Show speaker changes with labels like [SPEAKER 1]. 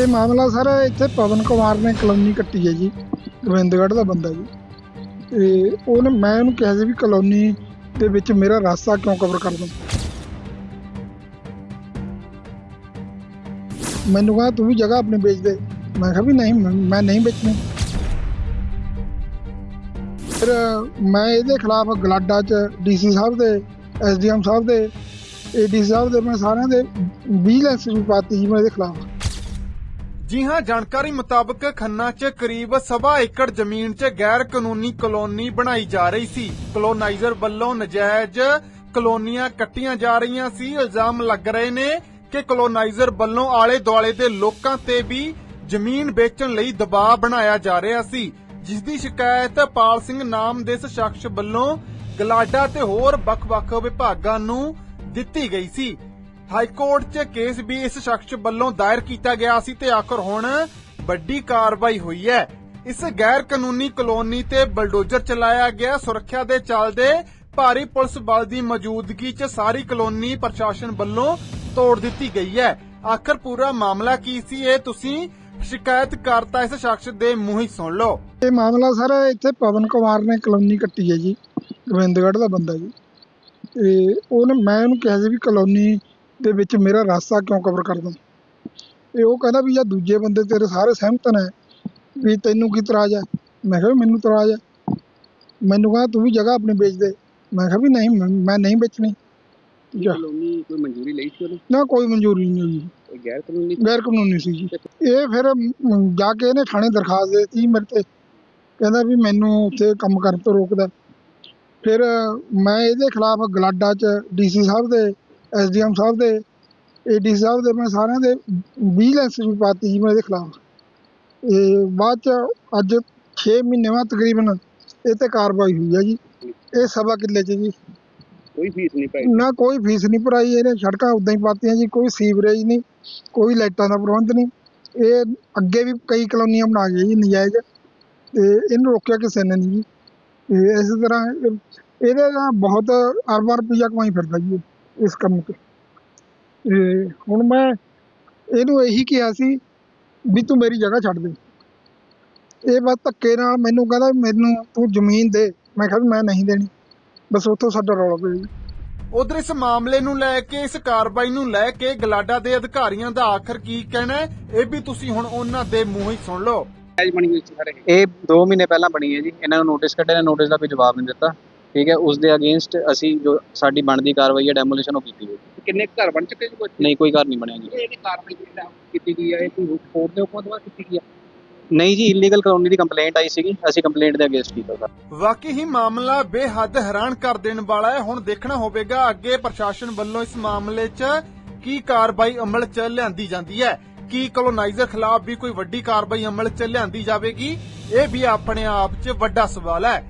[SPEAKER 1] ਇਹ ਮਾਮਲਾ ਸਰ, ਇੱਥੇ ਪਵਨ ਕੁਮਾਰ ਨੇ ਕਲੋਨੀ ਕੱਟੀ ਹੈ ਜੀ, ਗੋਬਿੰਦਗੜ੍ਹ ਦਾ ਬੰਦਾ ਜੀ। ਤੇ ਉਹਨੇ, ਮੈਂ ਉਹਨੂੰ ਕਿਹਾ ਸੀ ਵੀ ਕਲੋਨੀ ਦੇ ਵਿੱਚ ਮੇਰਾ ਰਾਸਤਾ ਕਿਉਂ ਕਵਰ ਕਰ ਦੂੰ? ਮੈਨੂੰ ਕਹਾ, ਤੂੰ ਵੀ ਜਗ੍ਹਾ ਆਪਣੀ ਵੇਚ ਦੇ। ਮੈਂ ਕਿਹਾ ਵੀ ਨਹੀਂ, ਮੈਂ ਮੈਂ ਨਹੀਂ ਵੇਚਣੀ। ਫਿਰ ਮੈਂ ਇਹਦੇ ਖਿਲਾਫ ਗਲਾਡਾ ਚ ਡੀਸੀ ਸਾਹਿਬ ਦੇ ਐਸਡੀਐਮ ਸਾਹਿਬ ਦੇ ਏਡੀ ਸਾਹਿਬ ਦੇ, ਮੈਂ ਸਾਰਿਆਂ ਦੇ ਵਿਜੀਲੈਂਸ ਵੀ ਪਾਤੀ ਜੀ ਮੈਂ ਇਹਦੇ ਖਿਲਾਫ।
[SPEAKER 2] ਜੀ ਹਾਂ ਜਾਣਕਾਰੀ ਮੁਤਾਬਕ ਖੰਨਾ 'ਚ ਕਰੀਬ ਸਵਾ ਏਕੜ ਜ਼ਮੀਨ 'ਚ ਗੈਰ ਕਾਨੂੰਨੀ ਕਲੋਨੀ ਬਣਾਈ ਜਾ ਰਹੀ ਸੀ। ਕਲੋਨਾਈਜ਼ਰ ਵੱਲੋਂ ਨਜਾਇਜ਼ ਕਲੋਨੀਆਂ ਕੱਟੀਆਂ ਜਾ ਰਹੀਆਂ ਸੀ। ਇਲਜ਼ਾਮ ਲੱਗ ਰਹੇ ਨੇ ਕਿ ਕਲੋਨਾਈਜ਼ਰ ਵੱਲੋਂ ਆਲੇ ਦੁਆਲੇ ਦੇ ਲੋਕਾਂ ਤੇ ਵੀ ਜ਼ਮੀਨ ਵੇਚਣ ਲਈ ਦਬਾਅ ਬਣਾਇਆ ਜਾ ਰਿਹਾ ਸੀ। ਜਿਸ ਦੀ ਸ਼ਿਕਾਇਤ ਪਾਲ ਸਿੰਘ ਨਾਮ ਦੇ ਇਸ ਸ਼ਖਸ ਵੱਲੋਂ ਗਲਾਡਾ ਤੇ ਹੋਰ ਵੱਖ-ਵੱਖ ਵਿਭਾਗਾਂ ਨੂੰ ਦਿੱਤੀ ਗਈ ਸੀ। ਹਾਈ ਕੋਰਟ 'ਚ ਕੇਸ ਵੀ ਇਸ ਸ਼ਖਸ ਵੱਲੋਂ ਦਾਇਰ ਕੀਤਾ ਗਿਆ ਸੀ ਤੇ ਆਖਰ ਹੁਣ ਵੱਡੀ ਕਾਰਵਾਈ ਹੋਈ ਹੈ। ਇਸ ਗੈਰ ਕਾਨੂੰਨੀ ਕਲੋਨੀ ਤੇ ਬਲਡੋਜ਼ਰ ਚਲਾਇਆ ਗਿਆ। ਸੁਰੱਖਿਆ ਦੇ ਚੱਲਦੇ ਭਾਰੀ ਪੁਲਿਸ ਬਲ ਦੀ ਮੌਜੂਦਗੀ 'ਚ ਸਾਰੀ ਕਲੋਨੀ ਪ੍ਰਸ਼ਾਸਨ ਵੱਲੋਂ ਤੋੜ ਦਿੱਤੀ ਗਈ ਹੈ। ਆਖਰ ਪੂਰਾ ਮਾਮਲਾ ਕੀ ਸੀ? ਇਹ ਤੁਸੀਂ ਸ਼ਿਕਾਇਤ ਕਰਤਾ ਇਸ ਸ਼ਖਸ ਦੇ ਮੂੰਹ ਹੀ ਸੁਣ ਲਓ।
[SPEAKER 1] ਇਹ ਮਾਮਲਾ ਸਰ, ਇੱਥੇ ਪਵਨ ਕੁਮਾਰ ਨੇ ਕਲੋਨੀ ਕੱਟੀ ਹੈ ਜੀ। ਗੋਬਿੰਦਗੜ੍ਹ ਦਾ ਬੰਦਾ ਜੀ। ਤੇ ਉਹਨੇ ਮੈਂ ਉਹਨੂੰ ਕਿਹਾ ਸੀ ਵੀ ਕਲੋਨੀ ਦੇ ਵਿੱਚ ਮੇਰਾ ਰਾਸਤਾ ਕਿਉਂ ਕਵਰ ਕਰ ਦੂੰ ਤੇ ਉਹ ਕਹਿੰਦਾ ਵੀ ਜਾਂ ਦੂਜੇ ਬੰਦੇ ਤੇਰੇ ਸਾਰੇ ਸਹਿਮਤ ਨੇ ਵੀ ਤੈਨੂੰ ਕੀ ਇਤਰਾਜ਼ ਹੈ? ਮੈਂ ਕਿਹਾ ਵੀ ਮੈਨੂੰ ਇਤਰਾਜ਼ ਹੈ। ਮੈਨੂੰ ਕਹਿੰਦਾ ਤੂੰ ਵੀ ਜਗ੍ਹਾ ਆਪਣੀ ਵੇਚ ਦੇ। ਮੈਂ ਕਿਹਾ ਵੀ ਨਹੀਂ ਮੈਂ ਮੈਂ ਨਹੀਂ ਵੇਚਣੀ। ਜਾ-
[SPEAKER 3] ਕਲੋਨੀ ਕੋਈ ਮਨਜ਼ੂਰੀ ਲਈ ਸੀ ਉਹਨੇ?
[SPEAKER 1] ਨਾ ਕੋਈ ਮਨਜ਼ੂਰੀ ਨਹੀਂ ਹੋਈ।
[SPEAKER 3] ਗੈਰ ਕਾਨੂੰਨੀ
[SPEAKER 1] ਗੈਰ ਕਾਨੂੰਨੀ ਸੀ ਜੀ। ਇਹ ਫਿਰ ਮ, ਜਾ ਕੇ ਇਹਨੇ ਥਾਣੇ ਦਰਖਾਸਤ ਦੇ ਦਿੱਤੀ ਮੇਰੇ ਤੇ। ਕਹਿੰਦਾ ਵੀ ਮੈਨੂੰ ਉੱਥੇ ਕੰਮ ਕਰਨ ਤੋਂ ਰੋਕਦਾ। ਫਿਰ ਮੈਂ ਇਹਦੇ ਖਿਲਾਫ ਗਲਾਡਾ ਚ ਡੀਸੀ ਸਾਹਿਬ ਦੇ ਐਸਡੀਐਮ ਸਾਹਿਬ ਦੇ ਏਡੀ ਸਾਹਿਬ ਦੇ ਮੈਂ ਸਾਰਿਆਂ ਦੇ ਵਿਜੀਲੈਂਸ ਵੀ ਪਾਤੀ ਜੀ ਮੈਂ ਇਹਦੇ ਖਿਲਾਫ। ਇਹ ਬਾਅਦ ਚ ਅੱਜ 6 ਮਹੀਨੇ ਬਾਅਦ ਤਕਰੀਬਨ ਇਹ ਤੇ ਕਾਰਵਾਈ ਹੋਈ ਹੈ ਜੀ। ਇਹ ਸਵਾ ਕਿੱਲੇ ਚ ਜੀ।
[SPEAKER 3] ਕੋਈ ਫੀਸ ਨਹੀਂ ਪਾਈ।
[SPEAKER 1] ਨਾ ਕੋਈ ਫੀਸ ਨਹੀਂ ਭਰਾਈ ਇਹਨੇ ਸੜਕਾਂ ਉਦਾਂ ਹੀ ਪਾਤੀਆਂ ਜੀ ਕੋਈ ਸੀਵਰੇਜ ਨਹੀਂ ਕੋਈ ਲਾਈਟਾਂ ਦਾ ਪ੍ਰਬੰਧ ਨਹੀਂ। ਇਹ ਅੱਗੇ ਵੀ ਕਈ ਕਲੋਨੀਆਂ ਬਣਾ ਗਏ ਜੀ ਨਜਾਇਜ਼ ਤੇ ਇਹਨੂੰ ਰੋਕਿਆ ਕਿਸੇ ਨੇ ਨਹੀਂ ਜੀ। ਇਸ ਤਰ੍ਹਾਂ ਇਹ- ਇਹਦੇ ਨਾਲ ਬਹੁਤ ਅਰਬਾਂ ਰੁਪਈਆ ਕਮਾਈ ਫਿਰਦਾ ਜੀ। ਇਸ ਕੰਮ ਤੇ। ਤੇ ਹੁਣ ਮੈਂ ਇਹਨੂੰ ਇਹੀ ਕਿਹਾ ਸੀ ਵੀ ਤੂੰ ਮੇਰੀ ਜਗ੍ਹਾ ਛੱਡ ਦੇ। ਇਹ ਬਸ ਧੱਕੇ ਨਾਲ ਮੈਨੂੰ ਕਹਿੰਦਾ ਮੈਨੂੰ ਤੂੰ ਜ਼ਮੀਨ ਦੇ। ਮੈਂ ਕਿਹਾ ਮੈਂ ਨਹੀਂ ਦੇਣੀ। ਬਸ ਉੱਥੋਂ ਸਾਡਾ ਰੌਲਾ ਪਿਆ ਜੀ
[SPEAKER 2] ਉਧਰ ਇਸ ਮਾਮਲੇ ਨੂੰ ਲੈ ਕੇ ਇਸ ਕਾਰਵਾਈ ਨੂੰ ਲੈ ਕੇ ਗਲਾਡਾ ਦੇ ਅਧਿਕਾਰੀਆਂ ਦਾ ਆਖਰ ਕੀ ਕਹਿਣਾ ਹੈ ਇਹ ਵੀ ਤੁਸੀਂ ਹੁਣ ਉਹਨਾਂ ਦੇ ਮੂੰਹ ਹੀ ਸੁਣ ਲਓ।
[SPEAKER 4] ਇਹ 2 ਮਹੀਨੇ ਪਹਿਲਾਂ ਬਣੀ ਹੈ ਜੀ। ਇਹਨਾਂ ਨੂੰ ਨੋਟਿਸ ਕੱਢਿਆ ਨੇ ਨੋਟਿਸ ਦਾ ਕੋਈ ਜਵਾਬ ਨਹੀਂ ਦਿੱਤਾ। ਠੀਕ ਹੈ ਉਸ ਦੇ ਅਗੇਂਸਟ ਅਸੀਂ ਜੋ ਸਾਡੀ ਬਣਦੀ ਕਾਰਵਾਈ ਹੈ ਡੈਮੋਲੀਸ਼ਨ ਉਹ ਕੀਤੀ ਹੈ।
[SPEAKER 3] ਕਿੰਨੇ ਕੁ ਘਰ ਬਣ ਚੁੱਕੇ ਜੀ ਕੋਈ?
[SPEAKER 4] ਨਹੀਂ ਕੋਈ ਘਰ ਨਹੀਂ ਬਣਿਆ ਜੀ।
[SPEAKER 3] ਇਹਦੀ ਕਾਰਵਾਈ ਜਿਹੜਾ ਕੀਤੀ ਗਈ ਹੈ ਇਹ ਕੋਈ ਕੋਰਟ ਦੇ ਹੁਕਮਾਂ ਤੋਂ ਬਾਅਦ ਕੀਤੀ ਗਈ ਹੈ?
[SPEAKER 4] ਨਹੀਂ ਜੀ ਇਲੀਗਲ ਕਲੋਨੀ ਦੀ ਕੰਪਲੇਂਟ ਆਈ ਸੀਗੀ ਅਸੀਂ ਕੰਪਲੇਂਟ ਦੇ ਅਗੇਂਸਟ ਕੀਤਾ ਸਰ।
[SPEAKER 2] ਵਾਕਈ ਹੀ ਮਾਮਲਾ ਬੇਹੱਦ ਹੈਰਾਨ ਕਰ ਦੇਣ ਵਾਲਾ ਹੈ। ਹੁਣ ਦੇਖਣਾ ਹੋਵੇਗਾ ਅੱਗੇ ਪ੍ਰਸ਼ਾਸਨ ਵੱਲੋਂ ਇਸ ਮਾਮਲੇ 'ਚ ਕੀ ਕਾਰਵਾਈ ਅਮਲ 'ਚ ਲਿਆਂਦੀ ਜਾਂਦੀ ਹੈ। ਕੀ ਕਲੋਨਾਈਜ਼ਰ ਖਿਲਾਫ ਵੀ ਕੋਈ ਵੱਡੀ ਕਾਰਵਾਈ ਅਮਲ 'ਚ ਲਿਆਂਦੀ ਜਾਵੇਗੀ ਇਹ ਵੀ ਆਪਣੇ ਆਪ 'ਚ ਵੱਡਾ ਸਵਾਲ ਹੈ।